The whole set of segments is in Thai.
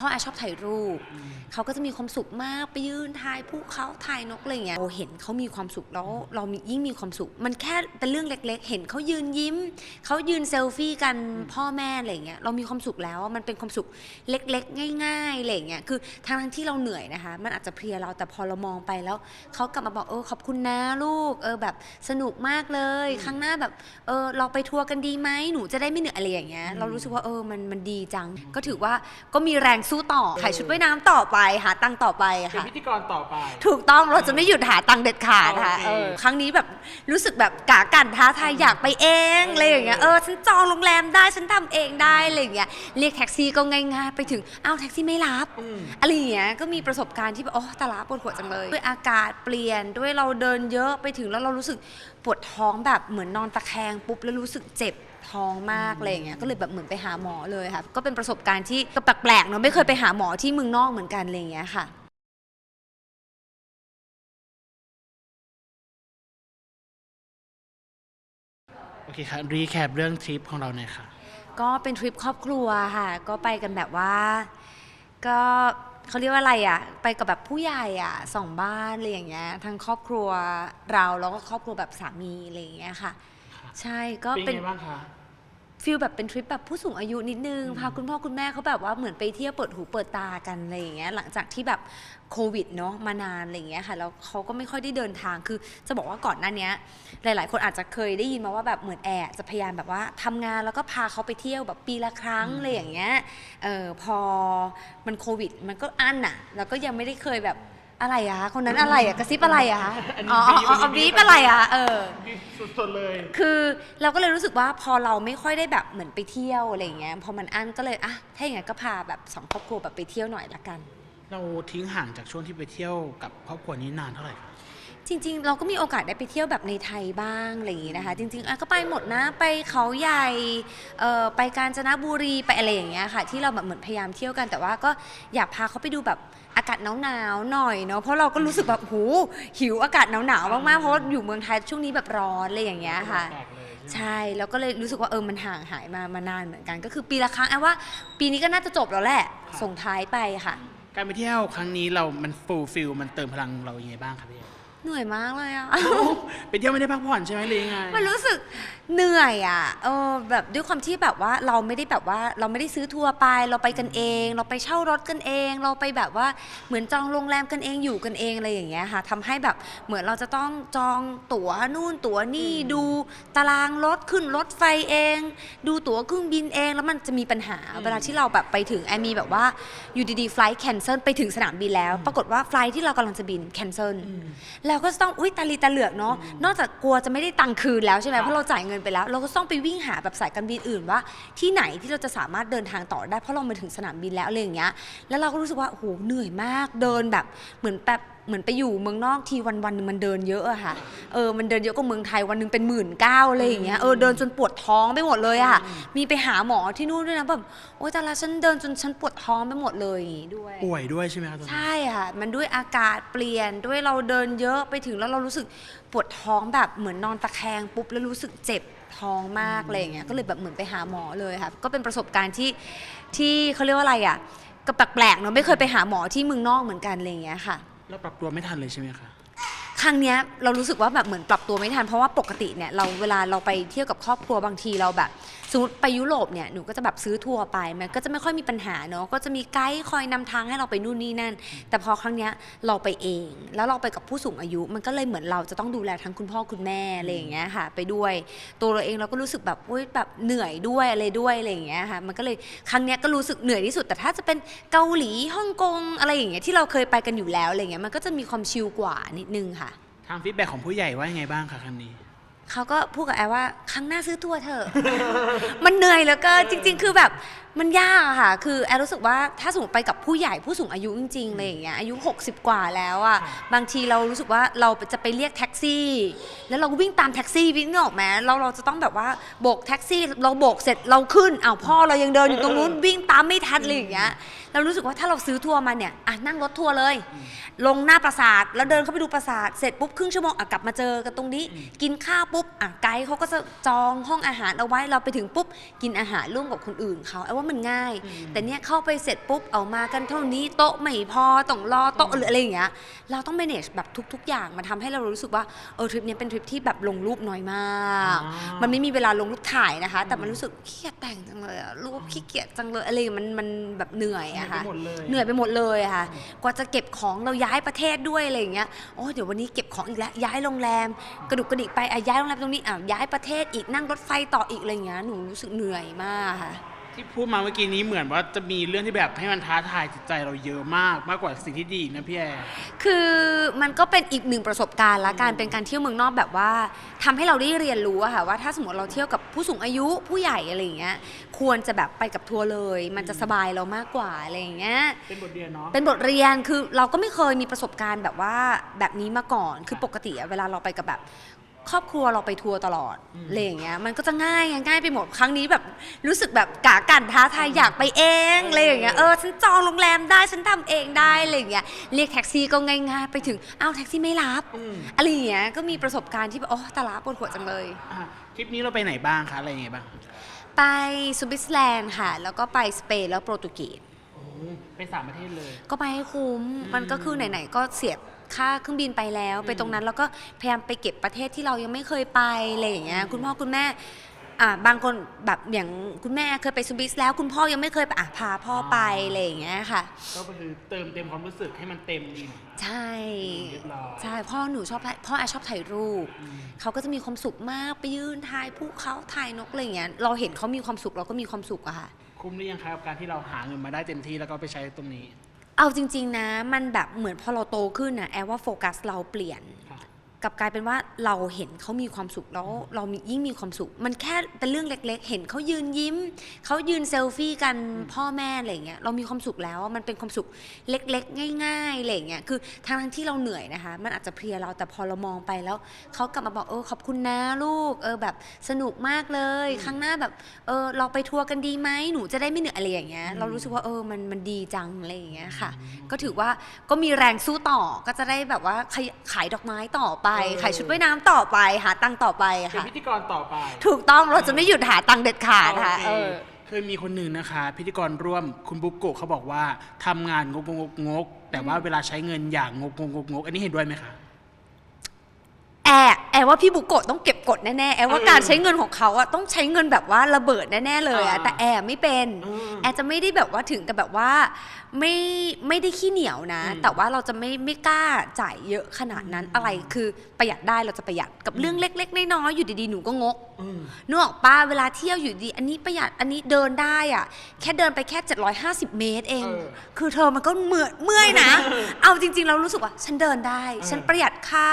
พ่อแอชอบถ่ายรูป เขาก็จะมีความสุขมากไปยืนถ่ายภูเขาถ่ายนกอะไรอย่างเงี้ยเราเห็นเขามีความสุขแล้วเรามียิ่งมีความสุข มันแค่เป็นเรื่องเล็ก ๆ เห็นเขายืนยิ้มเขายืนเซลฟี่กันพ่อแม่อะไรอย่างเงี้ยเรามีความสุขแล้วอะมันเป็นความสุขเล็ก ๆ ง่ายๆอะไรอย่างเงี้ยคือทั้งๆที่เราเหนื่อยนะคะ มันอาจจะเพลียเราแต่พอเรามองไปแล้วเขากลับมาบอกเออขอบคุณนะลูกเออแบบสนุกมากเลย ครั้งหน้าแบบเออเราไปทัวร์กันดีไหมหนูจะได้ไม่เหนื่อยอะไรอย่างเงี้ยเรารู้สึกว่าเออมันมันดีจัง ก็ถือว่าก็มีแรงสู้ต่อขายชุดว่ายน้ำต่อไปหาตังค์ต่อไปเป็นค่ะ พิธีกรต่อไป ถูกต้องเราจะไม่หยุดหาตังค์เด็ดขาดค่ะโอเค เออครั้งนี้แบบรู้สึกแบบกากันท้าทายอยากไปเองอะไรอย่างเงี้ยเออฉันจองโรงแรมได้ฉันทำเองได้อะไรอย่างเงี้ยเรียกแท็กซี่ก็ง่ายๆไปถึงอ้าวแท็กซี่ไม่รับอืม อะไรอย่างเงี้ยก็มีประสบการณ์ที่แบบโอ้ตาลาปวดหัวจังเลย ด้วยอากาศเปลี่ยนด้วยเราเดินเยอะไปถึงแล้วเรารู้สึกปวดท้องแบบเหมือนนอนตะแคงปุ๊บแล้วรู้สึกเจ็บ ท้องมากอะไรอย่างเงี้ยก็เลยแบบเหมือนไปหาหมอเลยค่ะ ก็เป็นประสบการณ์ที่ก็แปลกๆเนาะไม่เคยไปหาหมอที่เมืองนอกเหมือนกันอะไรอย่างเงี้ยค่ะโอเคครับรีแคปเรื่องทริปของเราหน่อยค่ะ ก็เป็นทริปครอบครัวค่ะ ก็ไปกันแบบว่า ก็เขาเรียกว่าอะไรอะ ไปกับแบบผู้ใหญ่อะสองบ้านอะไรอย่างเงี้ยทั้งครอบครัวเราแล้วก็ครอบครัวแบบสามีอะไรอย่างเงี้ยค่ะ ใช่ก็เป็นเป็น ไงบ้างคะ ฟิลแบบเป็นทริปแบบผู้สูงอายุนิดนึง พาคุณพ่อคุณแม่เขาแบบว่าเหมือนไปเที่ยวเปิดหูเปิดตากันอะไรอย่างเงี้ยหลังจากที่แบบโควิดเนาะมานานอะไรอย่างเงี้ยค่ะแล้วเขาก็ไม่ค่อยได้เดินทางคือ จะบอกว่าก่อนหน้าเนี้ยหลาย ๆ คนอาจจะเคยได้ยินมาว่าแบบเหมือนแอร์จะพยายามแบบว่าทำงานแล้วก็พาเขาไปเที่ยวแบบปีละครั้งอะไรอย่างเงี้ยเออพอมันโควิดมันก็อั้นน่ะแล้วก็ยังไม่ได้เคยแบบ อะไรอะคนนั้นอะไรอะกระซิบอะไรอะคะอันนี้อ๋ออ๋ออ๋ออันนี้บีบอะไรอะเออสุดๆเลย คือเราก็เลยรู้สึกว่าพอเราไม่ค่อยได้แบบเหมือนไปเที่ยวอะไรอย่างเงี้ยพอมันอั้นก็เลยอะถ้าอย่างนั้นก็พาแบบสองครอบครัวแบบไปเที่ยวหน่อยละกัน เราทิ้งห่างจากช่วงที่ไปเที่ยวกับครอบครัวนี้นานเท่าไหร่คะจริงๆ เราก็มีโอกาสได้ไปเที่ยวแบบในไทยบ้างอะไรอย่างงี้นะคะ จริงๆอะก็ไปหมดนะไปเขาใหญ่เอ่อไปกาญจนบุรีไปอะไรอย่างเงี้ยค่ะ ที่เราแบบเหมือนพยายามเที่ยวกันแต่ว่าก็อยากพาเขาไปดูแบบ อากาศหนาวๆหน่อยเนาะเพราะเราก็รู้สึกแบบโหหิวอากาศหนาวๆมากๆเพราะว่าอยู่เมืองไทยช่วงนี้แบบร้อนอะไรอย่างเงี้ยค่ะแปลกเลยใช่ไหมใช่แล้วก็เลยรู้สึกว่าเออมันห่างหายมามานานเหมือนกัน ก็คือปีละครั้งแอบว่า ปีนี้ก็น่าจะจบแล้วแหละ ส่งท้ายไปค่ะ การไปเที่ยวครั้งนี้เรามันฟูลฟิลมันเติมพลังเรายังไงบ้างครับพี่เอ๋ เหนื่อยมากเลยอะ ไปเที่ยวไม่ได้พักผ่อนใช่ไหมหรือยังไง มันรู้สึกเหนื่อยอะ เออแบบด้วยความที่แบบว่าเราไม่ได้แบบว่าเราไม่ได้ซื้อทัวร์ไปเราไปกันเอง เราไปเช่ารถกันเอง เราไปแบบว่าเหมือนจองโรงแรมกันเองอยู่กันเองอะไรอย่างเงี้ยค่ะทำให้แบบเหมือนเราจะต้องจองตั๋วนู่นตั๋วนี่ดูตารางรถขึ้นรถไฟเอง ดูตั๋วเครื่องบินเองแล้วมันจะมีปัญหาเวลาที่เราแบบไปถึงแอมมีแบบว่าอยู่ดีๆไฟล์แคนเซิลไปถึงสนามบินแล้ว ปรากฏว่าไฟล์ที่เรากำลังจะบินแคนเซิลเราก็จะต้องอุ้ยตาลีตาเหลือกเนาะนอกจากกลัวจะไม่ได้ตังค์คืนแล้วใช่ไหมครับเพราะเราจ่ายเงินไปแล้ว เราก็ต้องไปวิ่งหาแบบสายการบินอื่นว่า ที่ไหนที่เราจะสามารถเดินทางต่อได้เพราะเรามาถึงสนามบินแล้วอะไรอย่างเงี้ยแล้วเราก็รู้สึกว่าโอ้โหเหนื่อยมากเดินแบบเหมือนแบบเหมือนไปอยู่เมืองนอกทีวันวันๆหนึงมันเดินเยอะอะค่ะ เออ มันเดินเยอะกว่าเมืองไทยวันหนึงเป็นหมื่นเก้าอะไรอย่างเงี้ย เออ เดินจนปวดท้องไปหมดเลยอะมีไปหาหมอที่นู่นด้วยนะแบบ โอ๊ยแต่ละฉันเดินจนฉันปวดท้องไปหมดเลยอย่างงี้ด้วย ป่วยด้วยใช่ไหมครับตอนนี้ใช่ค่ะ มันด้วยอากาศเปลี่ยน ด้วยเราเดินเยอะไปถึงแล้วเรารู้สึกปวดท้องแบบเหมือนนอนตะแคงปุ๊บแล้วรู้สึกเจ็บท้องมากอะไรอย่างเงี้ย ก็เลยแบบเหมือนไปหาหมอเลยค่ะ ก็เป็นประสบการณ์ที่ที่เขาเรียกว่าอะไรอะก็แปลกๆเนาะ ไม่เคยไปหาหมอที่เมืองนอกเหมือนกันอะไรอย่างเงี้ยค่ะ เราปรับตัวไม่ทันเลยใช่ไหมคะ ครั้งเนี้ยเรารู้สึกว่าแบบเหมือนปรับตัวไม่ทันเพราะว่าปกติเนี่ยเราเวลาเราไปเที่ยวกับครอบครัวบางทีเราแบบสมมติไปยุโรปเนี่ยหนูก็จะแบบซื้อทัวร์ไปมันก็จะไม่ค่อยมีปัญหาเนาะก็จะมีไกด์คอยนำทางให้เราไปนู่นนี่นั่น แต่พอครั้งเนี้ยเราไปเอง แล้วเราไปกับผู้สูงอายุ มันก็เลยเหมือนเราจะต้องดูแลทั้งคุณพ่อคุณแม่อะไรอย่างเงี้ยค่ะ ไปด้วย ตัวเราเองเราก็รู้สึกแบบโอ๊ยแบบเหนื่อยด้วยอะไรด้วยอะไรอย่างเงี้ยค่ะมันก็เลยครั้งเนี้ยก็รู้สึกเหนื่อยที่สุด แต่ถ้าจะเป็นเกาหลีฮ่องกงอะไรอย่างเงี้ยที่เราเคยไปกันอยู่แล้วอะไรเงี้ยมันก็จะมีความชิลกว่านิดนึงค่ะ ทางฟีดแบ็ของผู้ใหญ่ว่ายังไงบ้างคะครั้งนี้ เขาก็พูดกับแอร์ว่าครั้งหน้าซื้อทัวร์เถอะ มันเหนื่อยเหลือเกินจริง ๆ คือแบบมันยากอะค่ะ คือแอร์รู้สึกว่าถ้าสมมติไปกับผู้ใหญ่ผู้สูงอายุจริงๆอะไรอย่างเงี้ยอายุ 60 กว่าแล้วอะบางทีเรารู้สึกว่าเราจะไปเรียกแท็กซี่ แล้วเราก็วิ่งตามแท็กซี่วิ่งไม่ออกไหมเราเราจะต้องแบบว่าโบกแท็กซี่ เราโบกเสร็จเราขึ้นอ้าวพ่อเรายังเดินอยู่ตรงนู้นวิ่งตามไม่ทันอะไรอย่างเงี้ยเรารู้สึกว่าถ้าเราซื้อทัวร์มาเนี่ยอะนั่งรถทัวร์เลย ลงหน้าปราสาทแล้วเดินเข้าไปดูปราสาทเสร็จปุ๊บครึ่งชั่วโมงอะกลับมาเจอกันตรงนี้ กินข้าวปุ๊บปุ๊บอะไกด์เขาก็จะจองห้องอาหารเอาไว้เราไปถึงปุ๊บกินอาหารร่วมกับคนอื่นเขาไอ้ว่ามันง่าย แต่เนี้ยเข้าไปเสร็จปุ๊บเอามากันเท่านี้โต๊ะไม่พอต้องรอโต๊ะหรืออะไรอย่างเงี้ยเราต้อง manage แบบทุก ๆ อย่างมันทำให้เรารู้สึกว่าเออทริปเนี้ยเป็นทริปที่แบบลงรูปน้อยมากอ่ามัมันไม่มีเวลาลงรูปถ่ายนะคะ แต่มันรู้สึกขี้เกียจแต่งจังเลยอะรูปขี้เกียจจังเลยอะไรมันมันแบบเหนื่อยอะค่ะเหนื่อยไปหมดเลยเหนื่อยไปหมดเลยอะค่ะ กว่าจะเก็บของเราย้ายประเทศด้วยอะไรอย่างเงี้ยโอ้เดี๋ยววันนี้เก็บของอีกแล้วย้ายโรงแรม กระดุกกระดิกไปอะย้ายโรงแรมตรงนี้อะย้ายประเทศอีกนั่งรถไฟต่ออีกอะไรอย่างเงี้ยหนูรู้สึกเหนื่อยมากค่ะ ที่พูดมาเมื่อกี้นี้เหมือนว่าจะมีเรื่องที่แบบให้มันท้าทายจิตใจเราเยอะมากมากกว่าสิ่งที่ดีนะพี่แอร์ คือมันก็เป็นอีกหนึ่งประสบการณ์ละการเป็นการเที่ยวเมืองนอกแบบว่าทำให้เราได้เรียนรู้อะค่ะว่าถ้าสมมติเราเที่ยวกับผู้สูงอายุผู้ใหญ่อะไรอย่างเงี้ยควรจะแบบไปกับทัวร์เลย มันจะสบายเรามากกว่าอะไรอย่างเงี้ย เป็นบทเรียนเนาะ เป็นบทเรียนคือเราก็ไม่เคยมีประสบการณ์แบบว่าแบบนี้มาก่อน คือปกติอะเวลาเราไปกับแบบ ครอบครัวเราไปทัวร์ตลอดอืมอะไรอย่างเงี้ยมันก็จะง่ายไงง่ายไปหมดครั้งนี้แบบรู้สึกแบบกากันท้าทายอยากไปเองอะไรอย่างเงี้ยเออฉันจองโรงแรมได้ฉันทำเองได้อะไรอย่างเงี้ยเรียกแท็กซี่ก็ง่ายๆไปถึงอ้าวแท็กซี่ไม่รับอืมอะไรอย่างเงี้ยก็มีประสบการณ์ที่แบบโอ้ตาลาปวดหัวจังเลยอะทริปนี้เราไปไหนบ้างคะอะไรยังไงบ้าง ไปสวิตเซอร์แลนด์ค่ะ แล้วก็ไปสเปนแล้วโปรตุเกสโอ้ไปสามประเทศเลย ก็ไปให้คุ้มมันก็คือไหนๆก็เสีย ค่าเครื่องบินไปแล้ว ไปตรงนั้นแล้วก็พยายามไปเก็บประเทศที่เรายังไม่เคยไปอะไรอย่างเงี้ยคุณพ่อคุณแม่อ่าบางคนแบบอย่างคุณแม่เคยไปสวิสแล้วคุณพ่อยังไม่เคยไปอะพาพ่อไปอะไรอย่างเงี้ยค่ะ ก็คือเติมเต็มความรู้สึกให้มันเต็มดีใช่เรียบร้อยใช่พ่อหนูชอบถ่ายพ่อแอชอบถ่ายรูปอืม เขาก็จะมีความสุขมากไปยืนถ่ายภูเขาถ่ายนกอะไรอย่างเงี้ยเราเห็นเขามีความสุขเราก็มีความสุขอะค่ะ คุ้มหรือยังครับกับการที่เราหาเงินมาได้เต็มที่แล้วก็ไปใช้ตรงนี้ เอาจริง ๆ นะ มันแบบเหมือนพอเราโตขึ้นนะแอบว่าโฟกัสเราเปลี่ยน กลับกลายเป็นว่าเราเห็นเขามีความสุขแล้วเรามียิ่งมีความสุข มันแค่เป็นเรื่องเล็ก ๆ เห็นเขายืนยิ้มเขายืนเซลฟี่กันพ่อแม่อะไรอย่างเงี้ยเรามีความสุขแล้วอะมันเป็นความสุขเล็ก ๆ ง่ายๆอะไรอย่างเงี้ยคือทั้งๆที่เราเหนื่อยนะคะ มันอาจจะเพลียเราแต่พอเรามองไปแล้วเขากลับมาบอกเออขอบคุณนะลูกเออแบบสนุกมากเลย ครั้งหน้าแบบเออเราไปทัวร์กันดีไหมหนูจะได้ไม่เหนื่อยอะไรอย่างเงี้ยเรารู้สึกว่าเออมันมันดีจังอะไรอย่างเงี้ยค่ะ ก็ถือว่าก็มีแรงสู้ต่อก็จะได้แบบว่าขยขายดอกไม้ต่อไปเออขายชุดว่ายน้ำต่อไปหาตังค์ต่อไปเป็นค่ะ พิธีกรต่อไป ถูกต้องเราจะไม่หยุดหาตังค์เด็ดขาดค่ะโอเคเออ เคยมีคนหนึ่งนะคะ พิธีกรร่วมคุณบุ๊กโกะเขาบอกว่าทำงานงกงกงก แต่ว่าเวลาใช้เงินอย่างงกงกงก อันนี้เห็นด้วยไหมคะแอบแอบว่าพี่บุโกะต้องเก็บกดแน่ๆแอบว่าเออการใช้เงินของเขาอะต้องใช้เงินแบบว่าระเบิดแน่ๆเลยอะอ่าแต่แอบไม่เป็นอืมแอบจะไม่ได้แบบว่าถึงกับแบบว่าไม่ไม่ได้ขี้เหนียวนะอืมแต่ว่าเราจะไม่ไม่กล้าจ่ายเยอะขนาดนั้นอะไรคือประหยัดได้เราจะประหยัดกับเรื่องเล็ก ๆ น้อยๆอยู่ดีๆหนูก็งกอืม นึกออกป้าเวลาเที่ยวอยู่ดี อันนี้ประหยัดอันนี้เดินได้อะแค่เดินไปแค่ 750 เมตรเอง เออคือเธอมันก็เมื่อยเมื่อยนะ เอาจริง ๆ เรารู้สึกว่า ฉันเดินได้เออฉันประหยัดค่า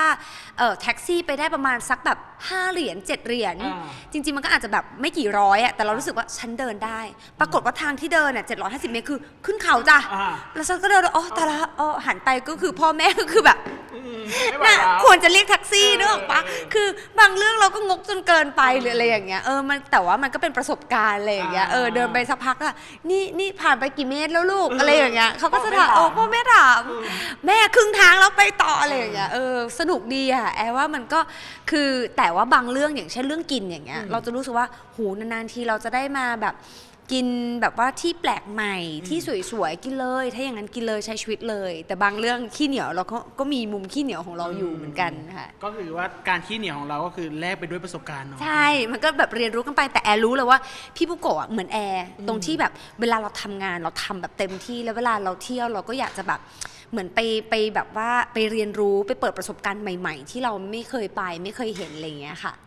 เอ่อแท็กซี่ไปได้ประมาณสักแบบ 5 เหรียญ7เหรียญ อ่า จริง ๆ มันก็อาจจะแบบไม่กี่ร้อยอะแต่เรารู้สึกว่าฉันเดินได้ ปรากฏว่าทางที่เดินเนี่ย750 เมตรคือขึ้นเขาจ้ะ อ่า แล้วฉันก็เดินอ๋อแต่ละอ๋อหันไปก็คือพ่อแม่ก็คือแบบอืมไม่ไหวน่ะแล้ว ควรจะเรียกแท็กซี่เออนึกออกปะเออคือบางเรื่องเราก็งกจนเกินไปหรืออะไรอย่างเงี้ยเออมันแต่ว่ามันก็เป็นประสบการณ์อะไรอย่างเงี้ยอ่าเออเดินไปสักพักอะนี่นี่ผ่านไปกี่เมตรแล้วลูกอะไรอย่างเงี้ยเขาก็จะพ่อแม่ถามโอ้ถามพ่อแม่ถามแม่ครึ่งทางแล้วไปต่ออะไรอย่างเงี้ยเออสนุกดีอะแอลว่ามันก็คือแต่ว่าบางเรื่องอย่างเช่นเรื่องกินอย่างเงี้ยเราจะรู้สึกว่าโหนานๆทีเราจะได้มาแบบ กินแบบว่าที่แปลกใหม่ที่สวยๆกินเลย ถ้าอย่างนั้นกินเลยใช้ชีวิตเลย แต่บางเรื่องขี้เหนียวเราก็ก็มีมุมขี้เหนียวของเราอยู่เหมือนกันค่ะก็คือว่าการขี้เหนียวของเราก็คือแลกไปด้วยประสบการณ์เนาะใช่ มันก็แบบเรียนรู้กันไปแต่แอร์รู้เลยว่า พี่บุโกะอะเหมือนแอร์ตรงที่แบบเวลาเราทำงานเราทำแบบเต็มที่แล้วเวลาเราเที่ยวเราก็อยากจะแบบเหมือนไปไปแบบว่าไปเรียนรู้ไปเปิดประสบการณ์ใหม่ ๆ ที่เราไม่เคยไปไม่เคยเห็นอะไรอย่างเงี้ยค่ะโอเค